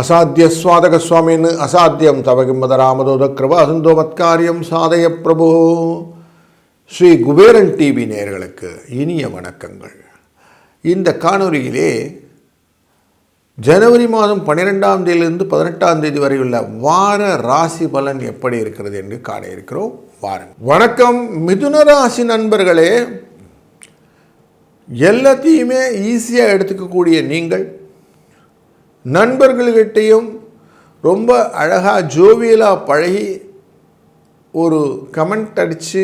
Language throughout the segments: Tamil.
அசாத்திய சுவாதக சுவாமின்னு அசாத்தியம் தவகிம்பத ராமதோத கிருப அசுந்தோ மத்காரியம் சாதய பிரபு. ஸ்ரீ குபேரன் டிவி நேர்களுக்கு இனிய வணக்கங்கள். இந்த காணொலியிலே ஜனவரி மாதம் பன்னிரெண்டாம் தேதியிலிருந்து பதினெட்டாம் தேதி வரை உள்ள வார ராசி பலன் எப்படி இருக்கிறது என்று காண இருக்கிறோம். வாரம் வணக்கம். மிதுன ராசி நண்பர்களே எல்லாத்தையுமே ஈஸியாக எடுத்துக்கக்கூடிய நீங்கள் நண்பர்கள்கிட்டையும் ரொம்ப அழகாக ஜோவியலாக பழகி ஒரு கமெண்ட் அடித்து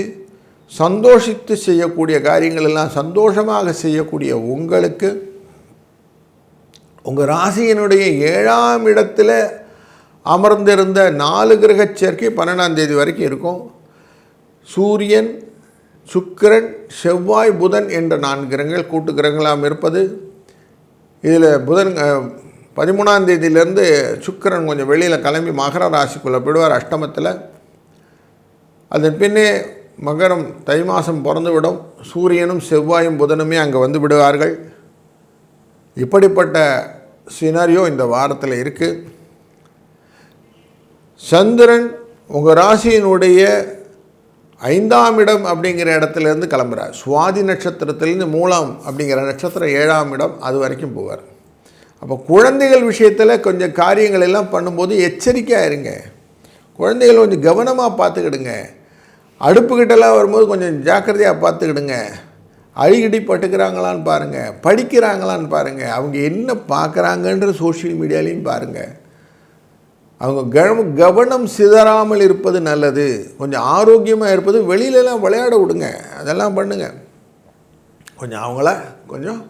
சந்தோஷித்து செய்யக்கூடிய காரியங்கள் எல்லாம் சந்தோஷமாக செய்யக்கூடிய உங்களுக்கு உங்கள் ராசியினுடைய ஏழாம் இடத்துல அமர்ந்திருந்த நாலு கிரக சேர்க்கை பன்னெண்டாம் தேதி வரைக்கும் இருக்கும். சூரியன் சுக்கிரன் செவ்வாய் புதன் என்ற நான்கு கிரகங்கள் கூட்டு கிரகங்களாம் இருப்பது. இதில் புதன் பதிமூணாம் தேதியிலேருந்து சுக்கிரன் கொஞ்சம் வெளியில் கிளம்பி மகர ராசிக்குள்ளே போயிடுவார் அஷ்டமத்தில். அதன் பின்னே மகரம் தை மாதம் பிறந்துவிடும். சூரியனும் செவ்வாயும் புதனுமே அங்கே வந்து விடுவார்கள். இப்படிப்பட்ட சினாரியோ இந்த வாரத்தில் இருக்குது சந்திரன் உங்கள் ராசியினுடைய ஐந்தாம் இடம் அப்படிங்கிற இடத்துலேருந்து கிளம்புறார். சுவாதி நட்சத்திரத்திலேருந்து மூலம் அப்படிங்கிற நட்சத்திரம் ஏழாம் இடம் அது வரைக்கும் போவார். அப்போ குழந்தைகள் விஷயத்தில் கொஞ்சம் காரியங்கள் எல்லாம் பண்ணும்போது எச்சரிக்கையாக இருங்க. குழந்தைகள் கொஞ்சம் கவனமாக பார்த்துக்கிடுங்க. அடுப்புக்கிட்டலாம் வரும்போது கொஞ்சம் ஜாக்கிரதையாக பார்த்துக்கிடுங்க. அழுகிடி பட்டுக்கிறாங்களான்னு பாருங்கள் படிக்கிறாங்களான்னு பாருங்கள் அவங்க என்ன பார்க்குறாங்கன்ற சோஷியல் மீடியாலையும் பாருங்கள் அவங்க கவனம் கவனம் சிதறாமல் இருப்பது நல்லது. கொஞ்சம் ஆரோக்கியமாக இருப்பது வெளியிலலாம் விளையாட விடுங்க. அதெல்லாம் பண்ணுங்க. கொஞ்சம் அவங்கள கொஞ்சம்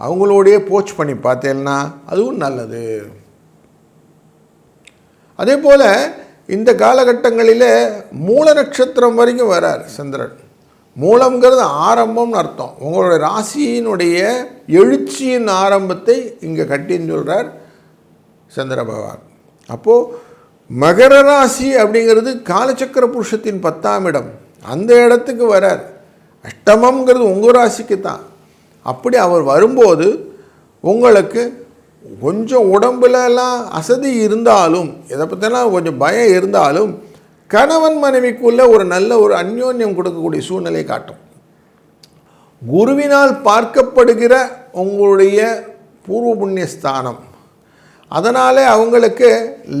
அவங்களோடையே போச் பண்ணி பார்த்தேன்னா அதுவும் நல்லது. அதே போல் இந்த காலகட்டங்களில் மூல நட்சத்திரம் வரைக்கும் வரார் சந்திரன். மூலம்ங்கிறது ஆரம்பம்னு அர்த்தம். உங்களுடைய ராசியினுடைய எழுச்சியின் ஆரம்பத்தை இங்கே கட்டின்னு சொல்கிறார் சந்திர பகவான். அப்போது மகர ராசி அப்படிங்கிறது காலச்சக்கர புருஷத்தின் பத்தாம் இடம். அந்த இடத்துக்கு வரார். அஷ்டமம்ங்கிறது உங்கள் ராசிக்கு தான். அப்படி அவர் வரும்போது உங்களுக்கு கொஞ்சம் உடம்புலலாம் அசதி இருந்தாலும் எதை பற்றிலாம் கொஞ்சம் பயம் இருந்தாலும் கணவன் மனைவிக்குள்ளே ஒரு நல்ல ஒரு அந்யோன்யம் கொடுக்கக்கூடிய சூழ்நிலையை காட்டும். குருவினால் பார்க்கப்படுகிற உங்களுடைய பூர்வ புண்ணிய ஸ்தானம் அதனாலே அவங்களுக்கு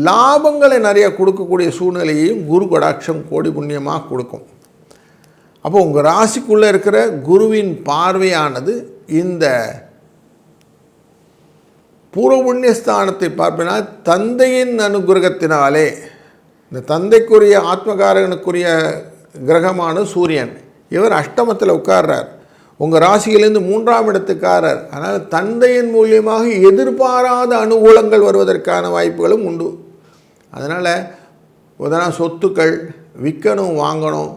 லாபங்களை நிறைய கொடுக்கக்கூடிய சூழ்நிலையையும் குரு கடாட்சம் கோடி புண்ணியமாக கொடுக்கும். அப்போ உங்கள் ராசிக்குள்ளே இருக்கிற குருவின் பார்வையானது இந்த பூர்வ புண்ணிய பார்ப்பினா தந்தையின் அனுகிரகத்தினாலே இந்த தந்தைக்குரிய ஆத்மகாரகனுக்குரிய கிரகமான சூரியன் இவர் அஷ்டமத்தில் உட்கார்றார். உங்கள் ராசியிலேருந்து மூன்றாம் இடத்துக்காரர். அதனால் தந்தையின் மூலியமாக எதிர்பாராத அனுகூலங்கள் வருவதற்கான வாய்ப்புகளும் உண்டு. அதனால் உதனா சொத்துக்கள் விற்கணும் வாங்கணும்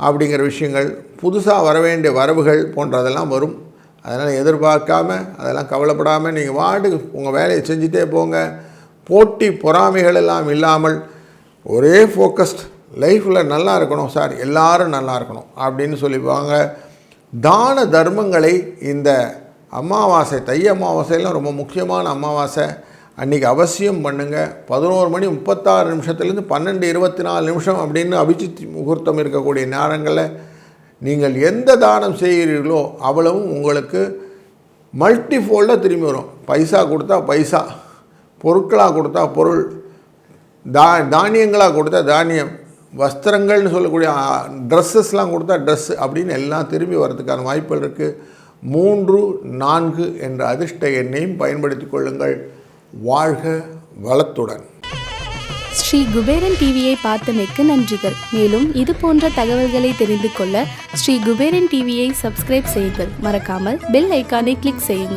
அப்படிங்கிற விஷயங்கள் புதுசாக வர வேண்டிய வரவுகள் போன்றதெல்லாம் வரும். அதனால் எதிர்பார்க்காம அதெல்லாம் கவலைப்படாமல் நீங்கள் வாட்டுக்கு உங்கள் வேலையை செஞ்சுட்டே போங்க. போட்டி பொறாமைகள் எல்லாம் இல்லாமல் ஒரே ஃபோக்கஸ்ட் லைஃப்பில் நல்லா இருக்கணும் சார். எல்லோரும் நல்லா இருக்கணும் அப்படின்னு சொல்லிப்பாங்க. தான தர்மங்களை இந்த அமாவாசை தை அமாவாசையெல்லாம் ரொம்ப முக்கியமான அமாவாசை. அன்றைக்கி அவசியம் பண்ணுங்கள் பதினோரு மணி முப்பத்தாறு நிமிஷத்துலேருந்து பன்னெண்டு இருபத்தி நாலு நிமிஷம் அப்படின்னு அபிஜித் முகூர்த்தம் இருக்கக்கூடிய நேரங்களில் நீங்கள் எந்த தானம் செய்கிறீர்களோ அவ்வளவும் உங்களுக்கு மல்டி ஃபோல்டாக திரும்பி வரும். பைசா கொடுத்தா பைசா பொருட்களாக கொடுத்தா பொருள் தா தானியங்களாக கொடுத்தா தானியம் வஸ்திரங்கள்னு சொல்லக்கூடிய ட்ரெஸ்ஸஸ்லாம் கொடுத்தா ட்ரெஸ் அப்படின்னு எல்லாம் திரும்பி வர்றதுக்கான வாய்ப்புகள் இருக்குது மூன்று நான்கு என்ற அதிர்ஷ்ட எண்ணையும் பயன்படுத்தி கொள்ளுங்கள். வாழ்க வளத்துடன். ஸ்ரீ குபேரன் டிவியை பார்த்தமைக்கு நன்றிகள். மேலும் இது போன்ற தகவல்களை தெரிந்து கொள்ள ஸ்ரீ குபேரன் டிவியை சப்ஸ்கிரைப் செய்யுங்கள். மறக்காமல் பெல் ஐக்கானை கிளிக் செய்யுங்கள்.